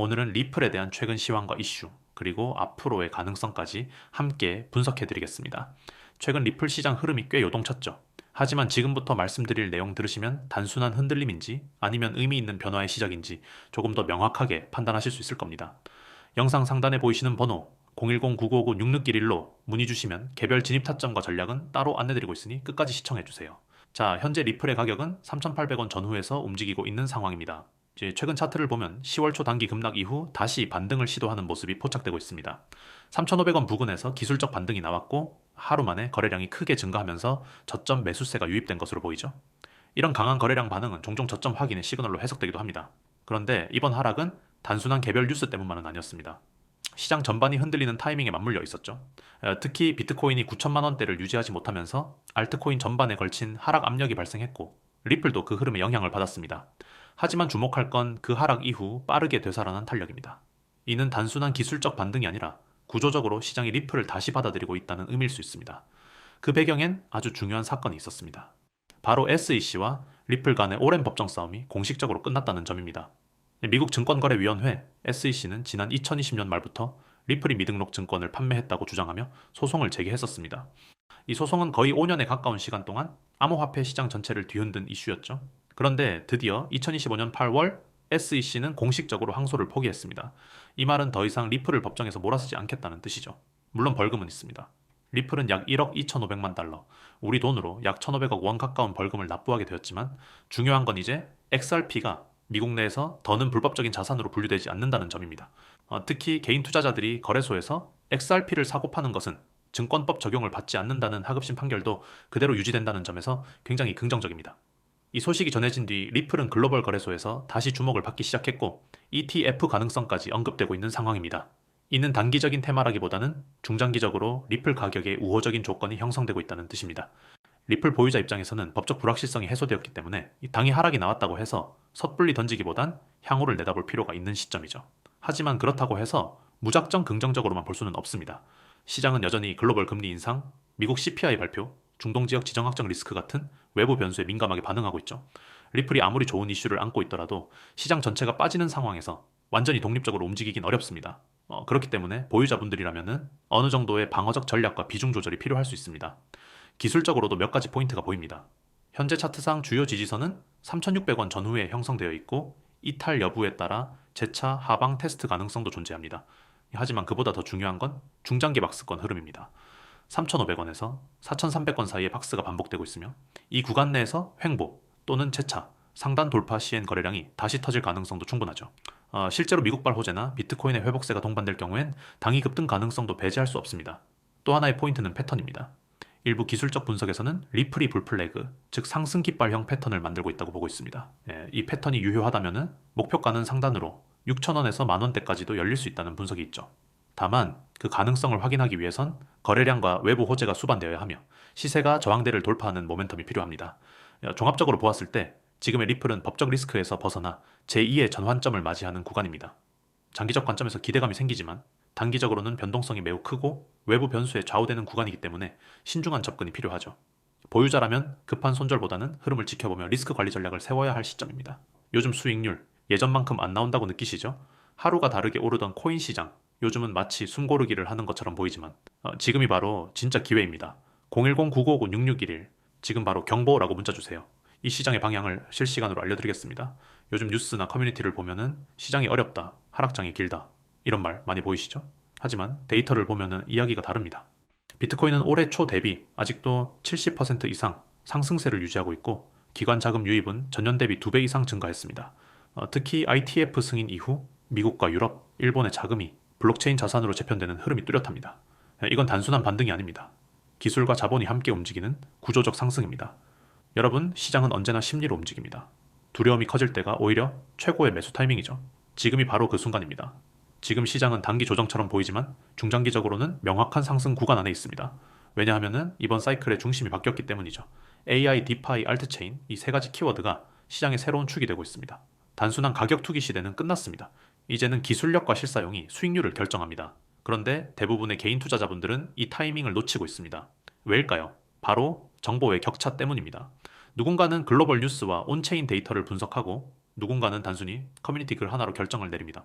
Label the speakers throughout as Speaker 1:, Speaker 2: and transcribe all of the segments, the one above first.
Speaker 1: 오늘은 리플에 대한 최근 시황과 이슈, 그리고 앞으로의 가능성까지 함께 분석해 드리겠습니다. 최근 리플 시장 흐름이 꽤 요동쳤죠. 하지만 지금부터 말씀드릴 내용 들으시면 단순한 흔들림인지 아니면 의미 있는 변화의 시작인지 조금 더 명확하게 판단하실 수 있을 겁니다. 영상 상단에 보이시는 번호 010-9959-6611로 문의 주시면 개별 진입 타점과 전략은 따로 안내드리고 있으니 끝까지 시청해 주세요. 자, 현재 리플의 가격은 3,800원 전후에서 움직이고 있는 상황입니다. 이제 최근 차트를 보면 10월 초 단기 급락 이후 다시 반등을 시도하는 모습이 포착되고 있습니다. 3,500원 부근에서 기술적 반등이 나왔고 하루 만에 거래량이 크게 증가하면서 저점 매수세가 유입된 것으로 보이죠. 이런 강한 거래량 반응은 종종 저점 확인의 시그널로 해석되기도 합니다. 그런데 이번 하락은 단순한 개별 뉴스 때문만은 아니었습니다. 시장 전반이 흔들리는 타이밍에 맞물려 있었죠. 어, 특히 비트코인이 9천만 원대를 유지하지 못하면서 알트코인 전반에 걸친 하락 압력이 발생했고 리플도 그 흐름에 영향을 받았습니다. 하지만 주목할 건 그 하락 이후 빠르게 되살아난 탄력입니다. 이는 단순한 기술적 반등이 아니라 구조적으로 시장이 리플을 다시 받아들이고 있다는 의미일 수 있습니다. 그 배경엔 아주 중요한 사건이 있었습니다. 바로 SEC와 리플 간의 오랜 법정 싸움이 공식적으로 끝났다는 점입니다. 미국 증권거래위원회 SEC는 지난 2020년 말부터 리플이 미등록 증권을 판매했다고 주장하며 소송을 제기했었습니다. 이 소송은 거의 5년에 가까운 시간 동안 암호화폐 시장 전체를 뒤흔든 이슈였죠. 그런데 드디어 2025년 8월 SEC는 공식적으로 항소를 포기했습니다. 이 말은 더 이상 리플을 법정에서 몰아쓰지 않겠다는 뜻이죠. 물론 벌금은 있습니다. 리플은 약 1억 2,500만 달러, 우리 돈으로 약 1,500억 원 가까운 벌금을 납부하게 되었지만 중요한 건 이제 XRP가 미국 내에서 더는 불법적인 자산으로 분류되지 않는다는 점입니다. 어, 특히 개인 투자자들이 거래소에서 XRP를 사고 파는 것은 증권법 적용을 받지 않는다는 하급심 판결도 그대로 유지된다는 점에서 굉장히 긍정적입니다. 이 소식이 전해진 뒤 리플은 글로벌 거래소에서 다시 주목을 받기 시작했고 ETF 가능성까지 언급되고 있는 상황입니다. 이는 단기적인 테마라기보다는 중장기적으로 리플 가격에 우호적인 조건이 형성되고 있다는 뜻입니다. 리플 보유자 입장에서는 법적 불확실성이 해소되었기 때문에 당이 하락이 나왔다고 해서 섣불리 던지기보단 향후를 내다볼 필요가 있는 시점이죠. 하지만 그렇다고 해서 무작정 긍정적으로만 볼 수는 없습니다. 시장은 여전히 글로벌 금리 인상, 미국 CPI 발표, 중동 지역 지정학적 리스크 같은 외부 변수에 민감하게 반응하고 있죠. 리플이 아무리 좋은 이슈를 안고 있더라도 시장 전체가 빠지는 상황에서 완전히 독립적으로 움직이긴 어렵습니다. 어, 그렇기 때문에 보유자분들이라면 어느 정도의 방어적 전략과 비중 조절이 필요할 수 있습니다. 기술적으로도 몇 가지 포인트가 보입니다. 현재 차트상 주요 지지선은 3,600원 전후에 형성되어 있고 이탈 여부에 따라 재차 하방 테스트 가능성도 존재합니다. 하지만 그보다 더 중요한 건 중장기 박스권 흐름입니다. 3,500원에서 4,300원 사이의 박스가 반복되고 있으며 이 구간 내에서 횡보 또는 재차 상단 돌파 시엔 거래량이 다시 터질 가능성도 충분하죠. 어, 실제로 미국발 호재나 비트코인의 회복세가 동반될 경우엔 당이 급등 가능성도 배제할 수 없습니다. 또 하나의 포인트는 패턴입니다. 일부 기술적 분석에서는 리플이 불플래그, 즉 상승 깃발형 패턴을 만들고 있다고 보고 있습니다. 예, 이 패턴이 유효하다면 목표가는 상단으로 6천원에서 만원대까지도 열릴 수 있다는 분석이 있죠. 다만 그 가능성을 확인하기 위해선 거래량과 외부 호재가 수반되어야 하며 시세가 저항대를 돌파하는 모멘텀이 필요합니다. 어, 종합적으로 보았을 때 지금의 리플은 법적 리스크에서 벗어나 제2의 전환점을 맞이하는 구간입니다. 장기적 관점에서 기대감이 생기지만 단기적으로는 변동성이 매우 크고 외부 변수에 좌우되는 구간이기 때문에 신중한 접근이 필요하죠. 보유자라면 급한 손절보다는 흐름을 지켜보며 리스크 관리 전략을 세워야 할 시점입니다. 요즘 수익률 예전만큼 안 나온다고 느끼시죠? 하루가 다르게 오르던 코인 시장 요즘은 마치 숨고르기를 하는 것처럼 보이지만 어, 지금이 바로 진짜 기회입니다. 010-9959-6611 지금 바로 경보라고 문자 주세요. 이 시장의 방향을 실시간으로 알려드리겠습니다. 요즘 뉴스나 커뮤니티를 보면은 시장이 어렵다, 하락장이 길다 이런 말 많이 보이시죠? 하지만 데이터를 보면은 이야기가 다릅니다. 비트코인은 올해 초 대비 아직도 70% 이상 상승세를 유지하고 있고 기관 자금 유입은 전년 대비 2배 이상 증가했습니다. 어, 특히 ITF 승인 이후 미국과 유럽, 일본의 자금이 블록체인 자산으로 재편되는 흐름이 뚜렷합니다. 이건 단순한 반등이 아닙니다. 기술과 자본이 함께 움직이는 구조적 상승입니다. 여러분, 시장은 언제나 심리로 움직입니다. 두려움이 커질 때가 오히려 최고의 매수 타이밍이죠. 지금이 바로 그 순간입니다. 지금 시장은 단기 조정처럼 보이지만 중장기적으로는 명확한 상승 구간 안에 있습니다. 왜냐하면 이번 사이클의 중심이 바뀌었기 때문이죠. AI, 디파이, 알트체인 이 세 가지 키워드가 시장의 새로운 축이 되고 있습니다. 단순한 가격 투기 시대는 끝났습니다. 이제는 기술력과 실사용이 수익률을 결정합니다. 그런데 대부분의 개인 투자자분들은 이 타이밍을 놓치고 있습니다. 왜일까요? 바로 정보의 격차 때문입니다. 누군가는 글로벌 뉴스와 온체인 데이터를 분석하고 누군가는 단순히 커뮤니티 글 하나로 결정을 내립니다.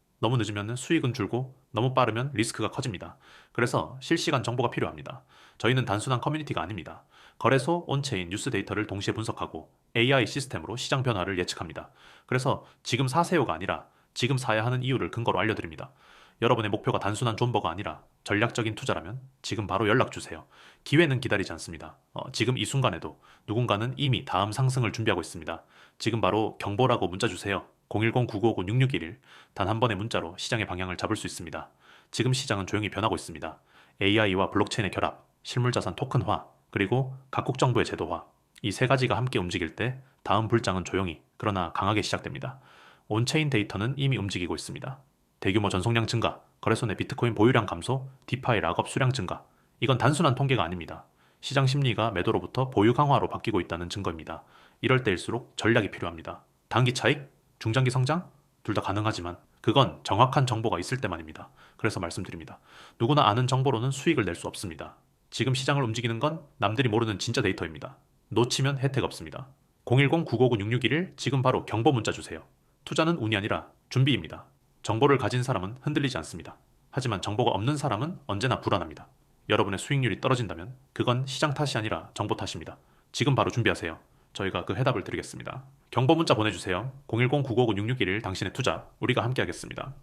Speaker 1: 너무 늦으면 수익은 줄고 너무 빠르면 리스크가 커집니다. 그래서 실시간 정보가 필요합니다. 저희는 단순한 커뮤니티가 아닙니다. 거래소, 온체인, 뉴스 데이터를 동시에 분석하고 AI 시스템으로 시장 변화를 예측합니다. 그래서 지금 사세요가 아니라 지금 사야 하는 이유를 근거로 알려드립니다. 여러분의 목표가 단순한 존버가 아니라 전략적인 투자라면 지금 바로 연락 주세요. 기회는 기다리지 않습니다. 어, 지금 이 순간에도 누군가는 이미 다음 상승을 준비하고 있습니다. 지금 바로 경보라고 문자 주세요. 010-9959-6611. 단 한 번의 문자로 시장의 방향을 잡을 수 있습니다. 지금 시장은 조용히 변하고 있습니다. AI와 블록체인의 결합, 실물자산 토큰화, 그리고 각국 정부의 제도화. 이 세 가지가 함께 움직일 때 다음 불장은 조용히, 그러나 강하게 시작됩니다. 온체인 데이터는 이미 움직이고 있습니다. 대규모 전송량 증가, 거래소 내 비트코인 보유량 감소, 디파이 락업 수량 증가. 이건 단순한 통계가 아닙니다. 시장 심리가 매도로부터 보유 강화로 바뀌고 있다는 증거입니다. 이럴 때일수록 전략이 필요합니다. 단기 차익, 중장기 성장? 둘 다 가능하지만 그건 정확한 정보가 있을 때만입니다. 그래서 말씀드립니다. 누구나 아는 정보로는 수익을 낼 수 없습니다. 지금 시장을 움직이는 건 남들이 모르는 진짜 데이터입니다. 놓치면 혜택 없습니다. 010-959-6611 지금 바로 경보 문자 주세요. 투자는 운이 아니라 준비입니다. 정보를 가진 사람은 흔들리지 않습니다. 하지만 정보가 없는 사람은 언제나 불안합니다. 여러분의 수익률이 떨어진다면 그건 시장 탓이 아니라 정보 탓입니다. 지금 바로 준비하세요. 저희가 그 해답을 드리겠습니다. 경보 문자 보내주세요. 010-959-6611 당신의 투자 우리가 함께 하겠습니다.